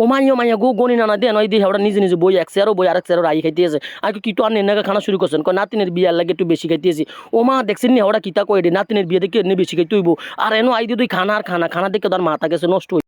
ও মাইয়া গো গনি নানা দেন, ওই দিয়ে নিজে নিজে বই এক সেরও বই আরেক সেরও রাই খাইতেছে আর কি তো আর খানা শুরু করছেন। কয়, নাতিনের বিয়ার লাগে একটু বেশি খাইতেছি ও মা দেখছেন নি ওরা কিতা কয় নাতিনের বিয়ে দেখে এনে বেশি খাইতে হইব। আর এনো আই দিয়ে তুই খানা আর খানা খানা দেখে তার মাথা গেছে, নষ্ট হই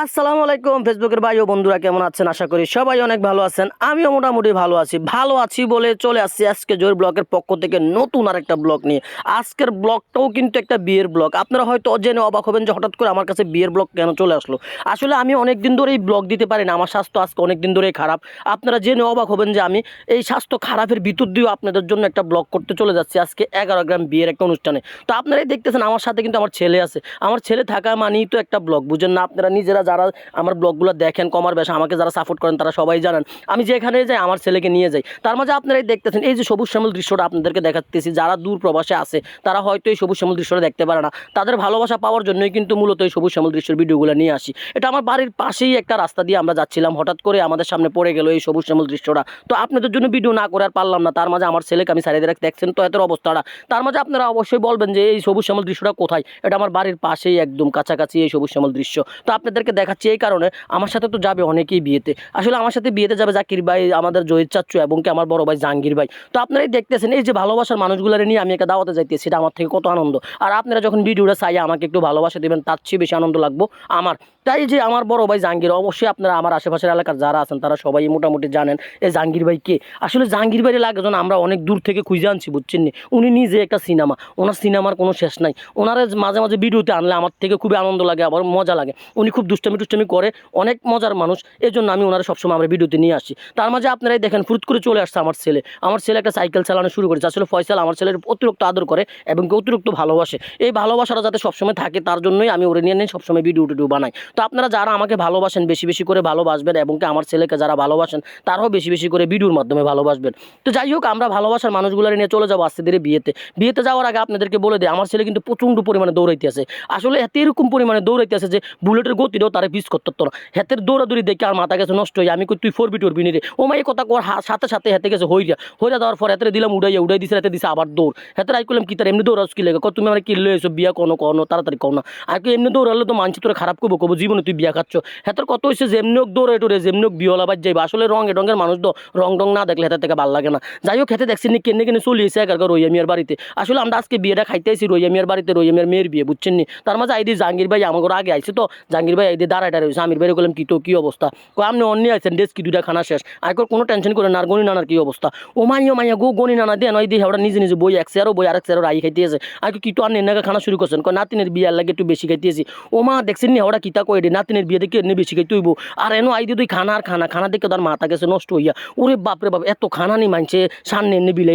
আসসালামু আলাইকুম ফেসবুকের ভাই ও বন্ধুরা, কেমন আছেন? আশা করি সবাই অনেক ভালো আছেন। আমিও মোটামুটি ভালো আছি। ভালো আছি বলে চলে আসছি আজকে জোর ব্লগের পক্ষ থেকে নতুন আর একটা ব্লগ নিয়ে। আজকের ব্লগটাও কিন্তু একটা বিয়ের ব্লগ। আপনারা হয়তো জেনে অবাক হবেন যে হঠাৎ করে আমার কাছে বিয়ের ব্লগ কেন চলে আসলো। আসলে আমি অনেক দিন ধরেই ব্লগ দিতে পারি না, আমার স্বাস্থ্য আজকে অনেক দিন ধরেই খারাপ। আপনারা জেনে অবাক হবেন যে আমি এই স্বাস্থ্য খারাপের ভিতর দিয়েও আপনাদের জন্য একটা ব্লগ করতে চলে যাচ্ছি আজকে এগারো গ্রাম বিয়ের একটা অনুষ্ঠানে। তো আপনারাই দেখতেছেন, আমার সাথে কিন্তু আমার ছেলে আছে। আমার ছেলে থাকা মানেই তো একটা ব্লগ, বুঝেন না? আপনারা নিজেরা যারা আমার ব্লগগুলো দেখেন কমার বেশা, আমাকে যারা সাপোর্ট করেন তারা সবাই জানেন। আমি যেখানে যাই, আমার ছেলেকে নিয়ে যাই। তার মাঝে আপনারাই দেখতেছেন, এই যে সবুজ শ্যামল দৃশ্যটা আপনাদেরকে দেখাতেছি, যারা দূর প্রবাসে আছে, তারা হয়তো এই সবুজ শ্যামল দৃশ্যটা দেখতে পারে না। তাদের ভালোবাসা পাওয়ার জন্যই কিন্তু মূলত এই সবুজ শ্যামল দৃশ্যের ভিডিওগুলো নিয়ে আসি। এটা আমার বাড়ির পাশেই একটা রাস্তা দিয়ে আমরা যাচ্ছিলাম, হঠাৎ করে আমাদের সামনে পড়ে গেল এই সবুজ শ্যামল দৃশ্যটা। তো আপনাদের জন্য ভিডিও না করে আর পারলাম না, তার মাঝে আমার ছেলেকে আমি সারিয়ে রাখতে দেখছেন তো এত অবস্থাটা। তার মাঝে আপনারা অবশ্যই বলবেন যে এই সবুজ শ্যামল দৃশ্যটা কোথায়? এটা আমার বাড়ির পাশেই একদম কাছাকাছি এই সবুজ শ্যামল দৃশ্য। তো আপনাদেরকে দেখাচ্ছি এই কারণে আমার সাথে তো যাবে অনেকেই বিয়েতে। আসলে আমার সাথে বিয়েতে যাবে জাকির ভাই, আমাদের জহির চাচ্চু এবং কি আমার বড় ভাই জাহাঙ্গীর ভাই। তো আপনারাই দেখতেছেন, এই যে ভালোবাসার মানুষগুলোর নিয়ে আমি একটা দাওয়াতে যাইতেছি সেটা আমার থেকে কত আনন্দ। আর আপনারা যখন ভিডিওটা চাই আমাকে একটু ভালোবাসা দেবেন, তার চেয়ে বেশি আনন্দ লাগবো আমার। তাই যে আমার বড় ভাই জাহাঙ্গীর, অবশ্যই আপনারা আমার আশেপাশের এলাকার যারা আছেন, তারা সবাই মোটামুটি জানেন এই জাহাঙ্গীর ভাই কে? আসলে জাহাঙ্গীর ভাইয়ের লাগেজন আমরা অনেক দূর থেকে খুঁজে আনছি, বুঝছেন নি? উনি নিজে একটা সিনেমা, ওনার সিনেমার কোনো শেষ নাই। ওনারা মাঝে মাঝে ভিডিওতে আনলে আমার থেকে খুবই আনন্দ লাগে, আবার মজা লাগে। উনি খুব দুষ্টামি টুষ্টামি করে, অনেক মজার মানুষ এই জন্য আমি ওনারা সবসময় আমরা ভিডিওতে নিয়ে আসি। তার মাঝে আপনারাই দেখেন ফুরুত করে চলে আসছে আমার ছেলে। আমার ছেলে একটা সাইকেল চালানো শুরু করেছে। আসলে ফয়সাল আমার ছেলের অতিরিক্ত আদর করে এবং অতিরিক্ত ভালোবাসে। এই ভালোবাসাটা যাতে সবসময় থাকে, তার জন্যই আমি ওরে নিয়ে নিয়ে সবসময় ভিডিও টিডিও বানাই। তো আপনারা যারা আমাকে ভালোবাসেন, বেশি বেশি করে ভালোবাসবেন এবং কি আমার ছেলেকে যারা ভালোবাসেন, তারাও বেশি বেশি করে ভিডিওর মাধ্যমে ভালোবাসবেন। তো যাই হোক, আমরা ভালোবাসার মানুষগুলো নিয়ে চলে যাব আস্তে ধীরে বিয়েতে। বিয়েতে যাওয়ার আগে আপনাদেরকে বলে দিই, আমার ছেলে কিন্তু প্রচণ্ড পরিমাণে দৌড়াইতে আছে আসলে এত এরকম পরিমাণে দৌড়াইতে আছে যে, বুলেটের গতিটাও তারা পিস করতে না। হাতের দৌড়াদৌড়ি দেখে আর মাথা গেছে নষ্ট হয়ে, আমি কই, তুই ফোর বি টুরবি নি রে? ও মাই কথা কর সাথে সাথে হাতে গেছে, হইরা। হইরা দেওয়ার পর হাতে দিলাম, উড়াইয়া, উড়াই দিছে, হাতে দিছে আবার দৌড়। হাতে আই করলাম কি তার, এমনি দৌড়াস কি লেগে? তুমি আমার কি এসো, বিয়া কোনো কোনো তাড়াতাড়ি কও না। আর কি এমনি দৌড়ালে তো মানছি তোরা খারাপ করব কবো জীবনে তুই বিয়া খাচ্ছ। হাতের কত হয়েছে যেমনি হোক দৌড়ে টোরে যেমনি হোক বিয়লা যাইবা। আসলে রঙে রঙের মানুষ তো রং টং না দেখলে হাতের থেকে ভালো লাগে না। যাই হোক খেতে দেখছি নি, কেনে কেনে চলে এসে একার রইয়া মিয়ার বাড়িতে। আসলে আমরা আজকে বিয়েটা খাইতে আইছি রইয়া মিয়ার বাড়িতে রইয়া মিয়ার বিয়ে, বুঝছেন নি? তার মাঝে আইদি জাহাঙ্গীর ভাই আমার আগে আইছে তো। জাহাঙ্গীর ভাই আইদি দাঁড়াইটা রয়েছে আমির ভাই বললাম কি তো, কি অবস্থা? কই আপনি অন্য আইছেন ডেস কি দুইটা খানা শেষ। আর কোনো টেনশন করে না গনি নানার কি অবস্থা? ও মাইয়া মাইয়া গো গণি নানা, দেন ওই দিয়ে ওরা নিজে নিজে বই, এক সেরও বই, আরেক সেরও রাই খাইতেছে। আর কি তো আর নেনাকে খানা শুরু করছেন? কয়, নাতিনের বিয়ার লাগে একটু বেশি খাইতেছি। ও মা, দেখছেন নি ওরা কিতা কয় রে? নাতিনের বিয়ে দেখে বেশি খাইতে হইব? আর এনো আই দিয়ে তুই খানা আর খানা খানা দেখে তার মাথা গেছে, নষ্ট হইয়া। ওরে বাপরে বাপ, এত খানা নি মানছে, সামনে এনে বিলে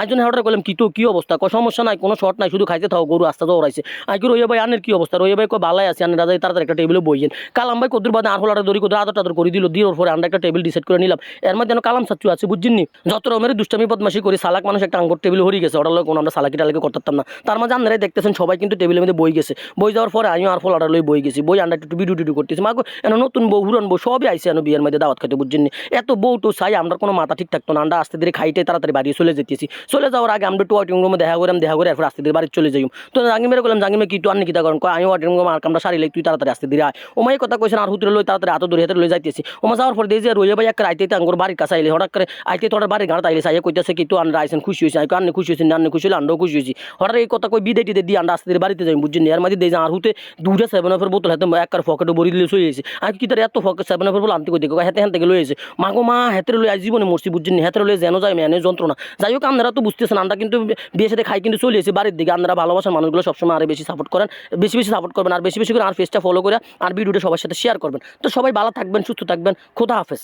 আই জন্য হঠাৎ করলাম কি তো, কি অবস্থা? কয়, সমস্যা নাই, কোনো শর্ট নাই, শুধু খাইতে থাও, গরু আস্তে দৌড়াইছে আই কি রইয়া ভাই, আনের কি অবস্থা? রইয়া ভাই কয়, বালাই আছে, আনের রাজাই তাড়াতাড়ি একটা টেবিলে বইয়েন। কালাম ভাই কদুর বাদে আর হলাটা দড়ি কদুর আদর টাদর করে দিল, দিয়ে ওর পরে আমরা একটা টেবিল ডিসাইড করে নিলাম। এর মধ্যে যেন কালাম সাচ্চু আছে, বুঝছেন নি? যত রকমের দুষ্টামি বদমাশি করি সালাক মানুষ একটা আঙ্গুর টেবিল হরি গেছে ওটা কোনো আমরা সালাকি টালাকি করতাম না। তার মাঝে আপনারাই দেখতেছেন, সবাই কিন্তু টেবিলের মধ্যে বই গেছে। বই যাওয়ার পরে আমিও আর ফল অর্ডার লই বই গেছি। বই আন্ডা একটু ভিডিও টিডিও করতেছি। মাগো এন নতুন বউ হুরন বউ, সবই আইসে এন বিয়ের মধ্যে দাওয়াত খাইতে, বুঝছেন এত বউ তো চাই আমরা কোনো মাথা ঠিক থাকতো না। আমরা আস্তে ধীরে খাইতে তাড়াতাড়ি বাড়ি চলে যেতেছি। চলে যাওয়ার আগে আমরা একটু ওয়াটিং রুমে দেখা করলাম দেখা করে এরপর আস্তে ধীরে বাড়ি চলে যাই তো জাঙ্গি মেরে করলাম জাঙ্গি কি তুই আনি কিতা করেন আমি ওয়াটিং রুমে আর আমরা সারি তুই তাড়াতাড়ি আস্তে ধীরে আয়। ও মাই কথা কইছেন, আর হুতরে লই তাড়াতাড়ি হাতে ধরে হাতে লই যাইতেছি। ও মা যাওয়ার পর দিয়ে যে রইয়া ভাই একটা আইতে আঙ্গুর বাড়ির কাছে আইলে, হঠাৎ করে আইতে তোর বাড়ির গাড়ি আইলে সাইয়া কইতেছে কি তুই আনরা আইছেন, খুশি হয়েছে আই আন্নে খুশি হয়েছে আন্নে খুশি হলে আন্ডাও খুশি হয়েছি হঠাৎ এই কথা কই বিদায় টিদে দিয়ে আন্ডা আস্তে ধীরে বাড়িতে যাই বুঝছেন এর মাঝে দিয়ে আর হুতে দুটা সেভেন আপের বোতল হাতে একবার ফকেটে ভরি দিলে চলে এসেছে আমি কি তার এত ফকেট সেভেন বোতল আনতে কই হাতে হাতে লই আছে মাগো মা হেতের লই আজ জীবনে মরছি বুঝছেন হাতে লই যেন যায়, মেনে যন্ত্রণা যাই হোক আপনারা তো বুঝতেছেন আমরা কিন্তু বিয়ে সাথে খাই কিন্তু চলে এসে বাড়ির দিকে। আন্দারা ভালোবাসার মানুষগুলো সবসময় আরও বেশি সাপোর্ট করেন বেশি বেশি সাপোর্ট করবেন আর বেশি বেশি করে আর ফেসটা ফলো করে আর ভিডিওটা সবার সাথে শেয়ার করবেন তো সবাই ভালো থাকবেন, সুস্থ থাকবেন, খোদা হাফেজ।